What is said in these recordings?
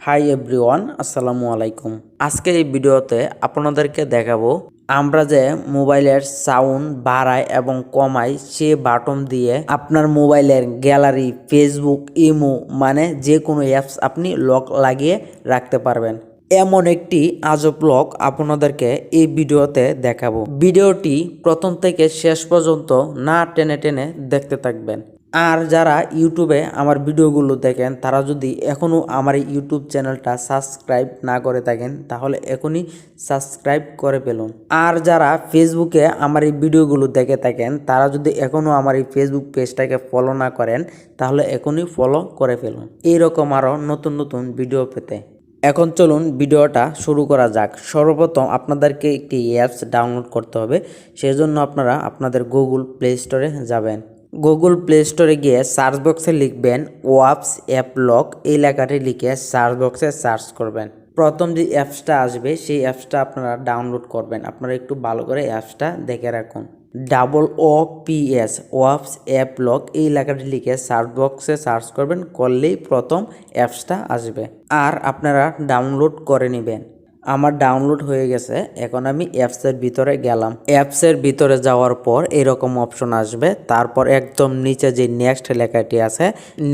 Hi everyone আসসালামু আলাইকুম। আজকে এই ভিডিওতে আপনাদেরকে দেখাবো আমরা যে মোবাইলের সাউন্ড বাড়াই এবং কমাই সে বাটন দিয়ে আপনার মোবাইলের গ্যালারি ফেসবুক ইমো মানে যে কোনো অ্যাপস আপনি লক লাগিয়ে রাখতে পারবেন। এমন একটি আজব লক আপনাদেরকে এই ভিডিওতে দেখাবো। ভিডিওটি প্রথম থেকে শেষ পর্যন্ত না টেনে টেনে দেখতে থাকবেন। আর যারা ইউটিউবে আমার ভিডিওগুলো দেখেন, তারা যদি এখনও আমার এই ইউটিউব চ্যানেলটা সাবস্ক্রাইব না করে থাকেন, তাহলে এখনই সাবস্ক্রাইব করে ফেলুন। আর যারা ফেসবুকে আমার এই ভিডিওগুলো দেখে থাকেন, তারা যদি এখনও আমার এই ফেসবুক পেজটাকে ফলো না করেন, তাহলে এখনই ফলো করে ফেলুন। এইরকম আরও নতুন নতুন ভিডিও পেতে। এখন চলুন ভিডিওটা শুরু করা যাক। সর্বপ্রথম আপনাদেরকে একটি অ্যাপস ডাউনলোড করতে হবে, সেজন্য আপনারা আপনাদের গুগল প্লে স্টোরে যাবেন। গুগল প্লে স্টোরে গিয়ে সার্চ বক্সে লিখবেন ওয়াপস অ্যাপ লক এই লেখাটি লিখে সার্চ বক্সে সার্চ করবেন। প্রথম যে অ্যাপসটা আসবে, সেই অ্যাপসটা আপনারা ডাউনলোড করবেন। আপনারা একটু ভালো করে অ্যাপসটা দেখে রাখুন। ডাবল ও পিএস ওয়াপস অ্যাপ লক এই লেখাটি লিখে সার্চ বক্সে সার্চ করবেন, করলেই প্রথম অ্যাপসটা আসবে। আর আপনারা ডাউনলোড করে নেবেন। আমার ডাউনলোড হয়ে গেছে, এখন আমি অ্যাপসের ভিতরে গেলাম। অ্যাপসের ভিতরে যাওয়ার পর এরকম অপশন আসবে, তারপর একদম নিচে যে নেক্সট লেখাটি আছে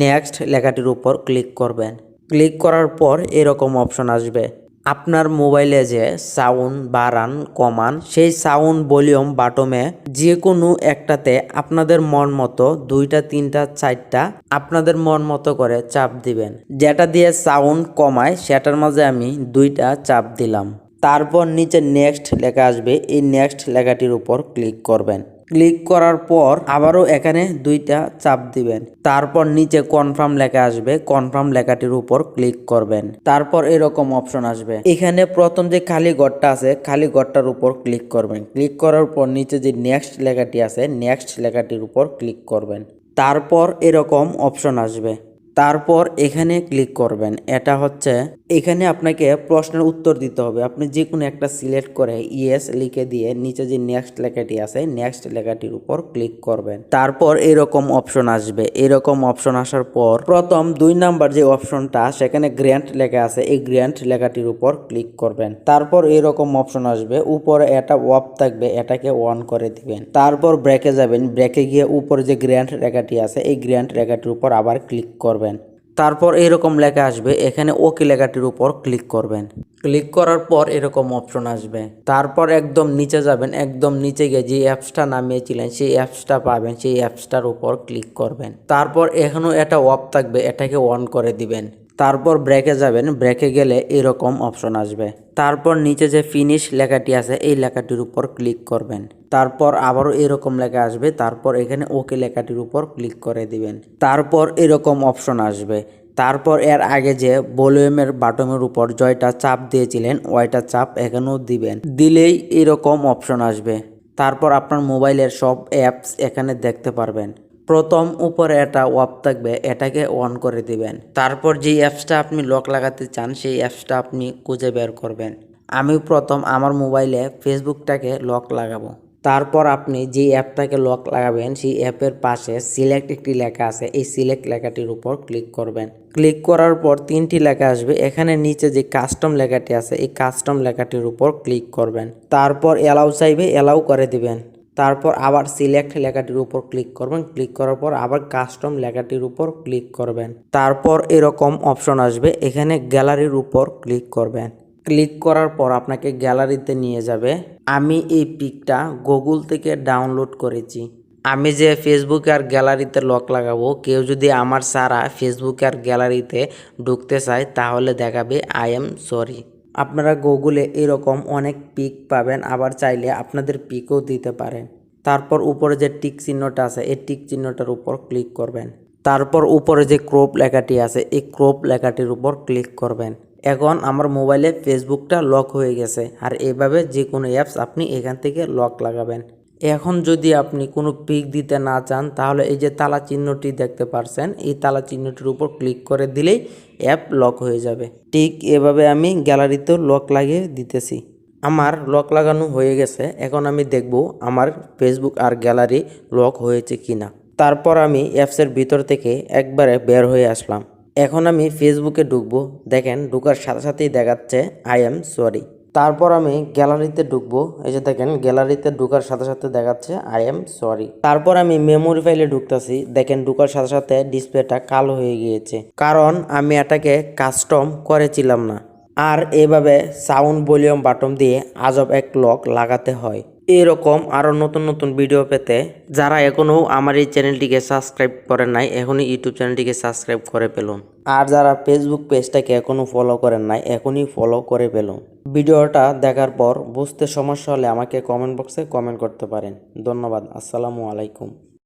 নেক্সট লেখাটির উপর ক্লিক করবেন। ক্লিক করার পর এরকম অপশন আসবে। আপনার মোবাইলে যে সাউন্ড বাড়ান, কমান, সেই সাউন্ড ভলিউম বাটমে যে কোনো একটাতে আপনাদের মন মতো দুইটা, তিনটা, চারটা আপনাদের মন মতো করে চাপ দিবেন। যেটা দিয়ে সাউন্ড কমায়, সেটার মাঝে আমি দুইটা চাপ দিলাম। তারপর নিচে নেক্সট লেখা আসবে। এই নেক্সট লেখাটির উপর ক্লিক করবেন। ক্লিক করার পর আবারও এখানে দুইটা চাপ দিবেন। তারপর নিচে কনফার্ম লেখা আসবে। কনফার্ম লেখাটির উপর ক্লিক করবেন। তারপর এরকম অপশন আসবে। এখানে প্রথম যে খালি ঘরটা আছে, খালি ঘরটার উপর ক্লিক করবেন। ক্লিক করার পর নিচে যে নেক্সট লেখাটি আছে নেক্সট লেখাটির উপর ক্লিক করবেন। তারপর এরকম অপশন আসবে। তারপর এখানে ক্লিক করবেন। এটা হচ্ছে এখানে আপনাকে প্রশ্নের উত্তর দিতে হবে। আপনি যে কোনো একটা সিলেক্ট করে ইয়েস লিখে দিয়ে নিচে যে নেক্সট লেখাটি আছে নেক্সট লেখাটির উপর ক্লিক করবেন। তারপর এরকম অপশন আসবে। এরকম অপশন আসার পর প্রথম দুই নাম্বার যে অপশনটা সেখানে গ্র্যান্ট লেখা আছে। এই গ্র্যান্ট লেখাটির উপর ক্লিক করবেন। তারপর এরকম অপশন আসবে। উপরে এটা অফ থাকবে, এটাকে অন করে দিবেন। তারপর ব্রেকে যাবেন। ব্রেকে গিয়ে উপরে যে গ্র্যান্ট লেখাটি আছে, এই গ্র্যান্ট লেখাটির উপর আবার ক্লিক করবেন। তারপর এরকম লেখা আসবে, এখানে ওকে লেখাটির উপর ক্লিক করবেন। ক্লিক করার পর এরকম অপশন আসবে। তারপর একদম নিচে যাবেন, একদম নিচে গিয়ে যে অ্যাপসটা নামিয়েছিলেন, সেই অ্যাপসটা পাবেন, সেই অ্যাপসটার উপর ক্লিক করবেন। তারপর এখনও এটা অফ থাকবে, এটাকে অন করে দিবেন। তারপর ব্রেকে যাবেন ব্রেকে গেলে এরকম অপশন আসবে। তারপর নিচে যে ফিনিশ লেখাটি আছে, এই লেখাটির উপর ক্লিক করবেন। তারপর আবারও এরকম লেখা আসবে, তারপর এখানে ওকে লেখাটির উপর ক্লিক করে দিবেন। তারপর এরকম অপশন আসবে। তারপর এর আগে যে ভলিউমের বাটনের উপর জয়টা চাপ দিয়েছিলেন, ওইটা চাপ এখানেও দিবেন। দিলেই এরকম অপশন আসবে। তারপর আপনার মোবাইলের সব অ্যাপস এখানে দেখতে পারবেন। প্রথম উপরে এটা অফ থাকবে, এটাকে অন করে দিবেন। তারপর যে অ্যাপসটা আপনি লক লাগাতে চান, সেই অ্যাপসটা আপনি খুঁজে বের করবেন। আমি প্রথম আমার মোবাইলে ফেসবুকটাকে লক লাগাবো। তারপর আপনি যে অ্যাপটাকে লক লাগাবেন, সেই অ্যাপের পাশে সিলেক্ট একটি লেখা আছে, এই সিলেক্ট লেখাটির উপর ক্লিক করবেন। ক্লিক করার পর তিনটি লেখা আসবে, এখানে নিচে যে কাস্টম লেখাটি আছে, এই কাস্টম লেখাটির উপর ক্লিক করবেন। তারপর অ্যালাউ চাইবে, অ্যালাউ করে দিবেন। তারপর আবার সিলেক্ট লেখাটির উপর ক্লিক করবেন। ক্লিক করার পর আবার কাস্টম লেখাটির উপর ক্লিক করবেন। তারপর এরকম অপশন আসবে। এখানে গ্যালারির উপর ক্লিক করবেন। ক্লিক করার পর আপনাকে গ্যালারিতে নিয়ে যাবে। আমি এই পিকটা গুগল থেকে ডাউনলোড করেছি। আমি যে ফেসবুকে আর গ্যালারিতে লক লাগাবো, কেউ যদি আমার সারা ফেসবুকে আর গ্যালারিতে ঢুকতে চায়, তাহলে দেখাবে আই এম সরি আপনারা গুগলে এরকম অনেক পিক পাবেন, আবার চাইলে আপনাদের পিকও দিতে পারেন তারপর উপরে যে টিক চিহ্নটা আছে, এই টিক চিহ্নটার উপর ক্লিক করবেন। তারপর উপরে যে ক্রোপ লেখাটি আছে, এই ক্রোপ লেখাটির উপর ক্লিক করবেন। এখন আমার মোবাইলে ফেসবুকটা লক হয়ে গেছে, আর এভাবে যে কোনো অ্যাপস আপনি এখান থেকে লক লাগাবেন। এখন যদি আপনি কোনো পিক দিতে না চান, তাহলে এই যে তালা চিহ্নটি দেখতে পারছেন, এই তালা চিহ্নটির উপর ক্লিক করে দিলেই অ্যাপ লক হয়ে যাবে। ঠিক এভাবে আমি গ্যালারিতেও লক লাগিয়ে দিতেছি। আমার লক লাগানো হয়ে গেছে, এখন আমি দেখব আমার ফেসবুক আর গ্যালারি লক হয়েছে কিনা। তারপর আমি অ্যাপসের ভিতর থেকে একবারে বের হয়ে আসলাম। এখন আমি ফেসবুকে ঢুকবো। দেখেন, ঢুকার সাথে সাথেই দেখাচ্ছে, আই এম সরি। তারপর আমি গ্যালারিতে ঢুকবো। এই যে দেখেন, গ্যালারিতে ঢুকার সাথে সাথে দেখাচ্ছে আই এম সরি তারপর আমি মেমোরি ফাইলে ঢুকতেছি। দেখেন, ঢুকার সাথে সাথে ডিসপ্লেটা কালো হয়ে গিয়েছে। কারণ আমি এটাকে কাস্টম করেছিলাম না। আর এভাবে সাউন্ড ভলিউম বাটন দিয়ে আজব এক লক লাগাতে হয়। এরকম আরও নতুন নতুন ভিডিও পেতে যারা এখনও আমার এই চ্যানেলটিকে সাবস্ক্রাইব করেন নাই, এখনই ইউটিউব চ্যানেলটিকে সাবস্ক্রাইব করে পেলুন আর যারা ফেসবুক পেজটাকে এখনও ফলো করেন নাই, এখনই ফলো করে পেলুন ভিডিওটা দেখার পর বুঝতে সমস্যা হলে আমাকে কমেন্ট বক্সে কমেন্ট করতে পারেন। ধন্যবাদ, আসসালামু আলাইকুম।